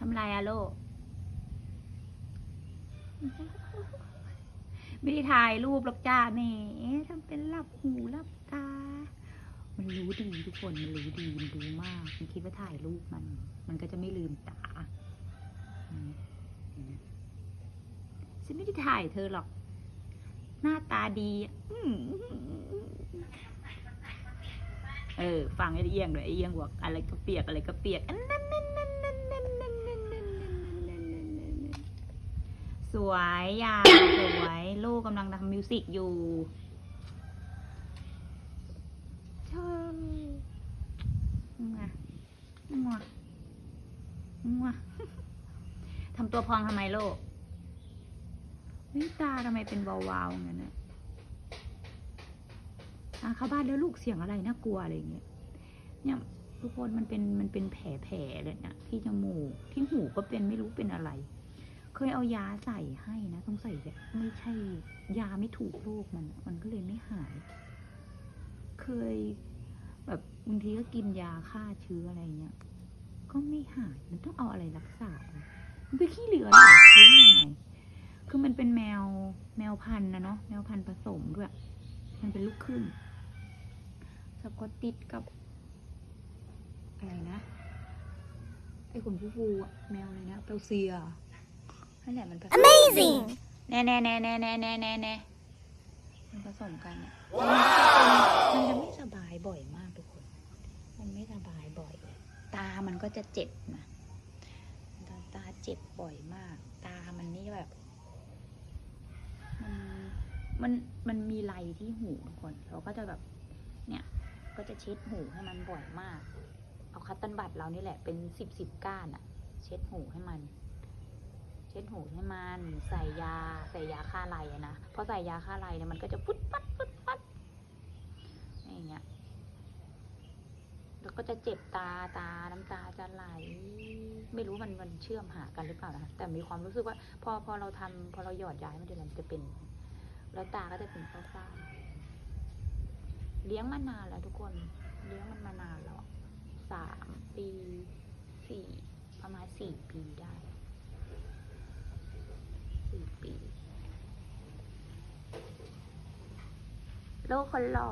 ทำไรอะโลกไม่ได้ถ่ายรูปหรอกจ้าแหมทำเป็นหลับหูหลับตา มันรู้ดีทุกคน มันรู้ดี มันรู้มาก มันคิดว่าถ่ายรูปมัน มันก็จะไม่ลืมตาฉันไม่ได้ถ่ายเธอหรอก หน้าตาดีอเออ ฟังไอ้เอียงด้วยไอ้เอียงบอกอะไรก็เปียกอะไรก็เปียกอันนั้น สวยยาสวย ลูกกำลังทำมิวสิกอยู่เธองัวงัวงัวทำตัวพองทำไมโลกวิตาทำไมเป็นวาวๆอย่างนั้นน่ะอะเข้าบ้านแล้วลูกเสียงอะไรน่ากลัวอะไรอย่างเงี้ยเนี่ยทุกคนมันเป็นมันเป็นแผลแผลๆเลยนะที่จมูกที่หูก็เป็นไม่รู้เป็นอะไร เคยเอายาใส่ให้นะต้องใส่แบบไม่ใช่ยาไม่ถูกโรคมัน มันก็เลยไม่หาย เคย แบบบางทีก็กินยาฆ่าเชื้ออะไรเงี้ยก็ไม่หายมันต้องเอาอะไรรักษามันเป็นขี้เหลือหรอหรือยังไงคือมันเป็นแมวแมวพันธุ์นะเนาะแมวพันธุ์ผสมด้วย มันเป็นลูกครึ่งสกอตติดกับ อะไรนะไอ้ขนฟูฟูอะแมวอะไรนะเปลเซีย นั่นแหละมันผสม Amazing! แน่แน่แน่แน่แน่แน่แน่แน่มันผสมกันอะมันจะไม่สบายบ่อยมากทุกคน มันไม่สบายบ่อย ตามันก็จะเจ็บนะตาตาเจ็บบ่อยมาก ตามันนี่แบบ มันมันมันมีไรที่หูทุกคน เราก็จะแบบ เนี่ย ก็จะเช็ดหูให้มันบ่อยมาก เอาคัตเตันบัตเรานี่แหละเป็นสิบสิบก้านอะเช็ดหูให้มันเช็ดหูให้มันใส่ยาใส่ยาฆ่าไรอะนะพอใส่ยาฆ่าไรเนี่ยมันก็จะพุดปัดพุดปัดอย่างเงี้ยแล้วก็จะเจ็บตาตาน้ำตาจะไหล ไม่รู้มันมันเชื่อมหากันหรือเปล่านะแต่มีความรู้สึกว่า พอพอเราทำพอเราหยอดยาให้มันเดี๋ยวมันจะเป็น แล้วตาก็จะเป็นฟ้าๆเลี้ยงมานานแล้วทุกคนเลี้ยงมันมานานแล้วสามปีสี่ประมาณสี่ปีได้สี่ปี โลกคนหล่อ